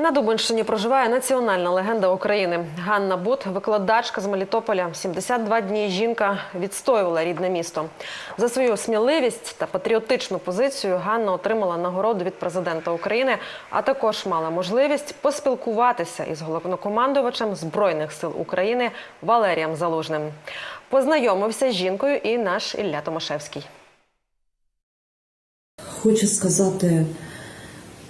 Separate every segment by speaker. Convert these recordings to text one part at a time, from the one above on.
Speaker 1: На Дубинщині проживає національна легенда України. Ганна Бут, викладачка з Мелітополя. 72 дні жінка відстоювала рідне місто. За свою сміливість та патріотичну позицію Ганна отримала нагороду від президента України, а також мала можливість поспілкуватися із головнокомандувачем Збройних сил України Валерієм Залужним. Познайомився з жінкою і наш Ілля Томашевський.
Speaker 2: Хочу сказати,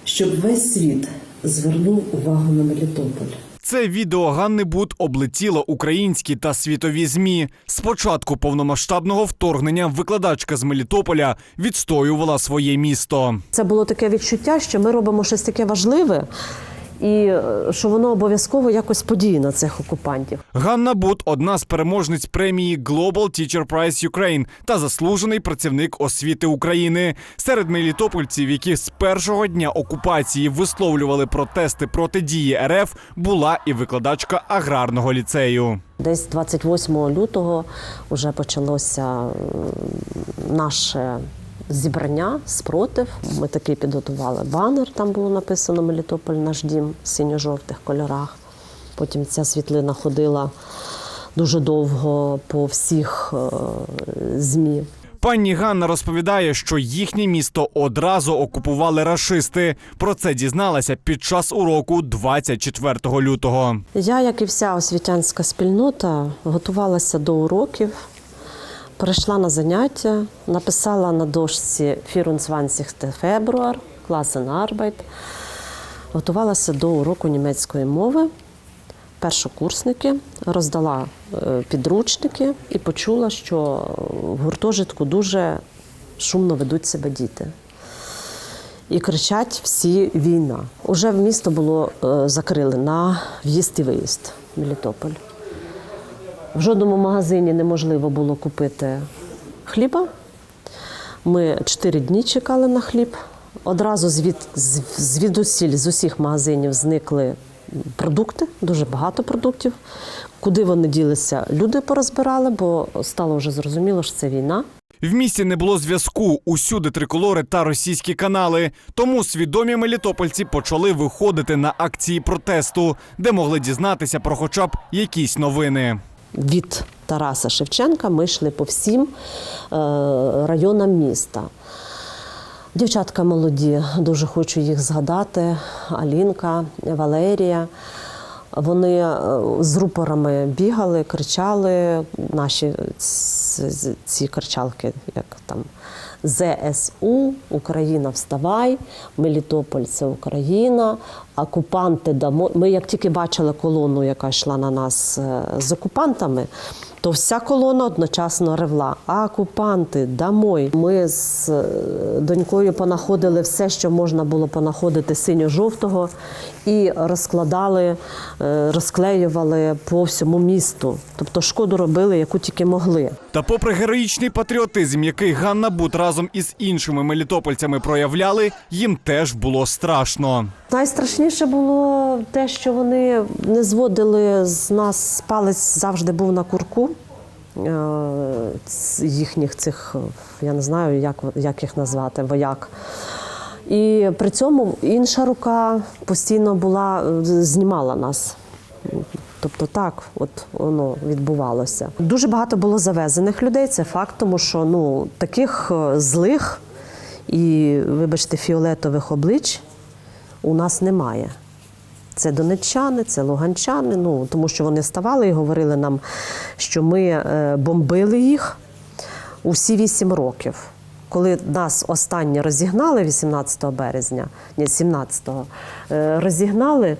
Speaker 2: щоб весь світ звернув увагу на Мелітополь.
Speaker 3: Це відео Ганни Бут облетіло українські та світові змі. З початку повномасштабного вторгнення викладачка з Мелітополя відстоювала своє місто.
Speaker 4: Це було таке відчуття, що ми робимо щось таке важливе, і е, що воно обов'язково якось подіє на цих окупантів.
Speaker 3: Ганна Бут одна з переможниць премії Global Teacher Prize Ukraine та заслужений працівник освіти України. Серед мелітопольців, які з першого дня окупації висловлювали протести проти дії РФ, була і викладачка аграрного ліцею.
Speaker 4: Десь 28 лютого вже почалося наше зібрання спротив. Ми такий підготували банер. Там було написано Мелітополь наш дім в синьо-жовтих кольорах. Потім ця світлина ходила дуже довго по всіх е, змі.
Speaker 3: Пані Ганна розповідає, що їхнє місто одразу окупували рашисти. Про це дізналася під час уроку 24 лютого.
Speaker 4: Я, як і вся освітянська спільнота, готувалася до уроків, прийшла на заняття, написала на дошці «24 фебруар, класен Arbeit», готувалася до уроку німецької мови. Першокурсники роздала е, підручники і почула, що в гуртожитку дуже шумно ведуть себе діти. І кричать всі війна. Уже в місто було е, закрили на в'їзд і виїзд в Мелітополь. В жодному магазині неможливо було купити хліба. Ми чотири дні чекали на хліб. Одразу звід, звідусіль з усіх магазинів зникли продукти, дуже багато продуктів. Куди вони ділися, люди порозбирали, бо стало вже зрозуміло, що це війна.
Speaker 3: В місті не було зв'язку. Усюди триколори та російські канали. Тому свідомі мелітопольці почали виходити на акції протесту, де могли дізнатися про хоча б якісь новини.
Speaker 4: Від Тараса Шевченка ми йшли по всім е, районам міста. Дівчатка молоді, дуже хочу їх згадати. Алінка, Валерія. Вони е, з рупорами бігали, кричали. Наші ці кричалки, як там ЗСУ, Україна, вставай, Мелітополь це Україна, окупанти дамо. Ми як тільки бачили колону, яка йшла на нас е, з окупантами, то вся колона одночасно ревла. А окупанти, домой. Ми з е, донькою понаходили все, що можна було понаходити синьо-жовтого, і розкладали, е, розклеювали по всьому місту. Тобто шкоду робили, яку тільки могли.
Speaker 3: Та, попри героїчний патріотизм, який Ганна Бут разом із іншими мелітопольцями проявляли, їм теж було страшно.
Speaker 4: Найстрашніше було те, що вони не зводили з нас палець завжди був на курку. Е, Їхніх цих, я не знаю, як, як їх назвати, вояк. І при цьому інша рука постійно була, е, знімала нас. Тобто так, от воно відбувалося. Дуже багато було завезених людей, це факт, тому що ну, таких е, злих і, вибачте, фіолетових облич у нас немає. Це донеччани, це луганчани, ну, тому що вони ставали і говорили нам, що ми е, бомбили їх усі вісім років. Коли нас останнє розігнали 18 березня, ні, 17-го, е, розігнали,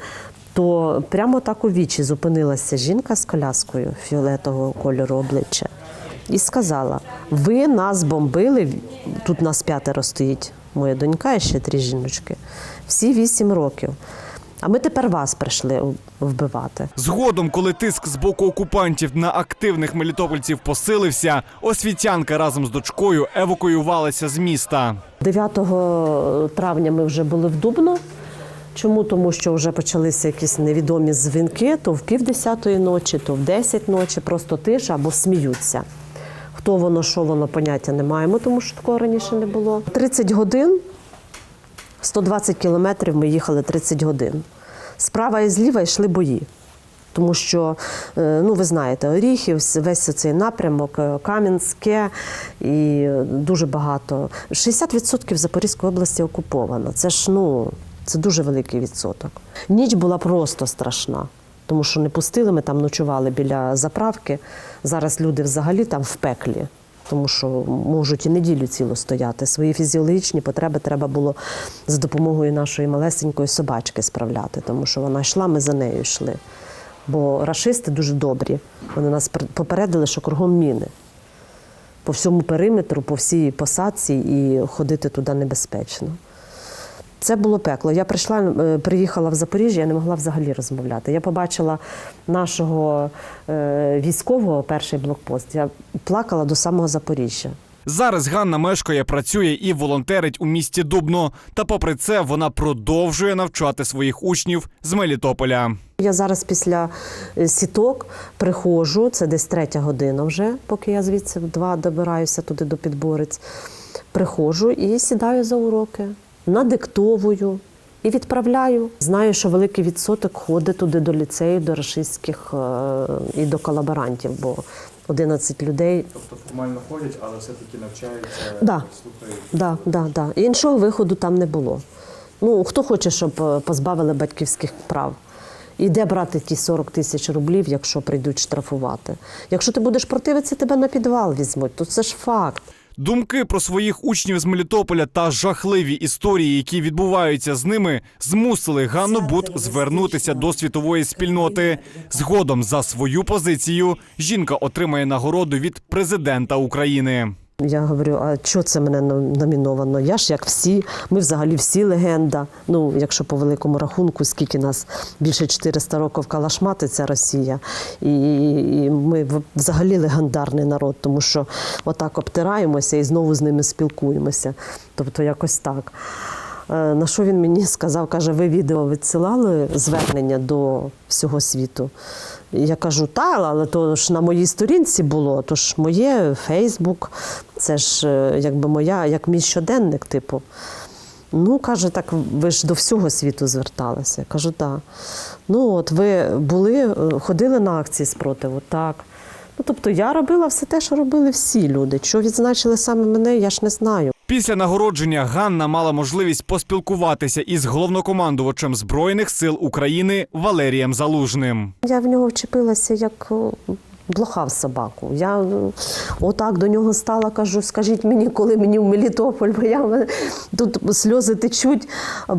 Speaker 4: то прямо так у вічі зупинилася жінка з коляскою фіолетового кольору обличчя і сказала: ви нас бомбили, тут нас п'ятеро стоїть, моя донька і ще три жіночки, всі вісім років. А ми тепер вас прийшли вбивати.
Speaker 3: Згодом, коли тиск з боку окупантів на активних мелітопольців посилився, освітянка разом з дочкою евакуювалася з міста.
Speaker 4: 9 травня ми вже були в Дубно. Чому? Тому що вже почалися якісь невідомі дзвінки, то в півдесятої ночі, то в 10 ночі, просто тиша або сміються. Хто воно, що воно, поняття не маємо, тому що такого раніше не було. 30 годин, 120 кілометрів ми їхали 30 годин. Справа і зліва йшли бої. Тому що, е, ну ви знаєте, Оріхів, весь цей напрямок, е, Кам'янське і дуже багато. 60% Запорізької області окуповано. Це ж ну, це дуже великий відсоток. Ніч була просто страшна, тому що не пустили, ми там ночували біля заправки. Зараз люди взагалі там в пеклі. Тому що можуть і неділю ціло стояти. Свої фізіологічні потреби треба було з допомогою нашої малесенької собачки справляти, тому що вона йшла, ми за нею йшли. Бо рашисти дуже добрі. Вони нас попередили, що кругом міни. По всьому периметру, по всій посадці і ходити туди небезпечно. Це було пекло. Я прийшла, е, приїхала в Запоріжжя, я не могла взагалі розмовляти. Я побачила нашого е, військового, перший блокпост. Я плакала до самого Запоріжжя.
Speaker 3: Зараз Ганна мешкає, працює і волонтерить у місті Дубно. Та попри це вона продовжує навчати своїх учнів з Мелітополя.
Speaker 4: Я зараз після е, сіток приходжу, це десь третя година вже, поки я звідси в два добираюся туди до підборець. Приходжу і сідаю за уроки, надиктовую і відправляю. Знаю, що великий відсоток ходить туди до ліцею, до рашистських е, і до колаборантів, бо 11 людей
Speaker 5: Тобто формально ходять, але все-таки навчаються,
Speaker 4: Да.
Speaker 5: слухають.
Speaker 4: Да, да, да. Іншого виходу там не було. Ну, хто хоче, щоб е, позбавили батьківських прав? І де брати ті 40 тисяч рублів, якщо прийдуть штрафувати? Якщо ти будеш противитися, тебе на підвал візьмуть, то це ж факт.
Speaker 3: Думки про своїх учнів з Мелітополя та жахливі історії, які відбуваються з ними, змусили Ганну Бут звернутися до світової спільноти. Згодом за свою позицію жінка отримає нагороду від президента України.
Speaker 4: Я говорю, а що це мене номіновано? Я ж як всі, ми взагалі всі легенда. Ну, якщо по великому рахунку, скільки нас більше 400 років калашматиться Росія, і, і ми взагалі легендарний народ, тому що отак обтираємося і знову з ними спілкуємося. Тобто якось так. Е, На що він мені сказав, каже, ви відео відсилали звернення до всього світу. Я кажу, та, але то ж на моїй сторінці було, то ж моє Фейсбук, це ж е, якби моя, як мій щоденник, типу. Ну, каже, так ви ж до всього світу зверталися. Я кажу, так. Ну, от ви були, е, ходили на акції спротиву, так. Ну, тобто я робила все те, що робили всі люди. Що відзначили саме мене, я ж не знаю.
Speaker 3: Після нагородження Ганна мала можливість поспілкуватися із головнокомандувачем збройних сил України Валерієм Залужним.
Speaker 4: Я в нього вчепилася як о, блоха в собаку. Я е, отак до нього стала, кажу, скажіть мені, коли мені в Мелітополь, бо я тут сльози течуть,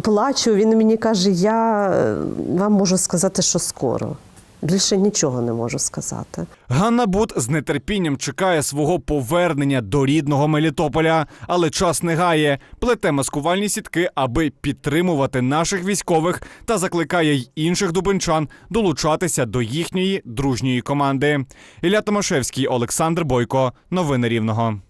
Speaker 4: плачу. Він мені каже, я е, вам можу сказати, що скоро. Більше нічого не можу сказати.
Speaker 3: Ганна Бут з нетерпінням чекає свого повернення до рідного Мелітополя, але час не гає, плете маскувальні сітки, аби підтримувати наших військових та закликає й інших дубинчан долучатися до їхньої дружньої команди. Ілля Томашевський, Олександр Бойко. Новини Рівного.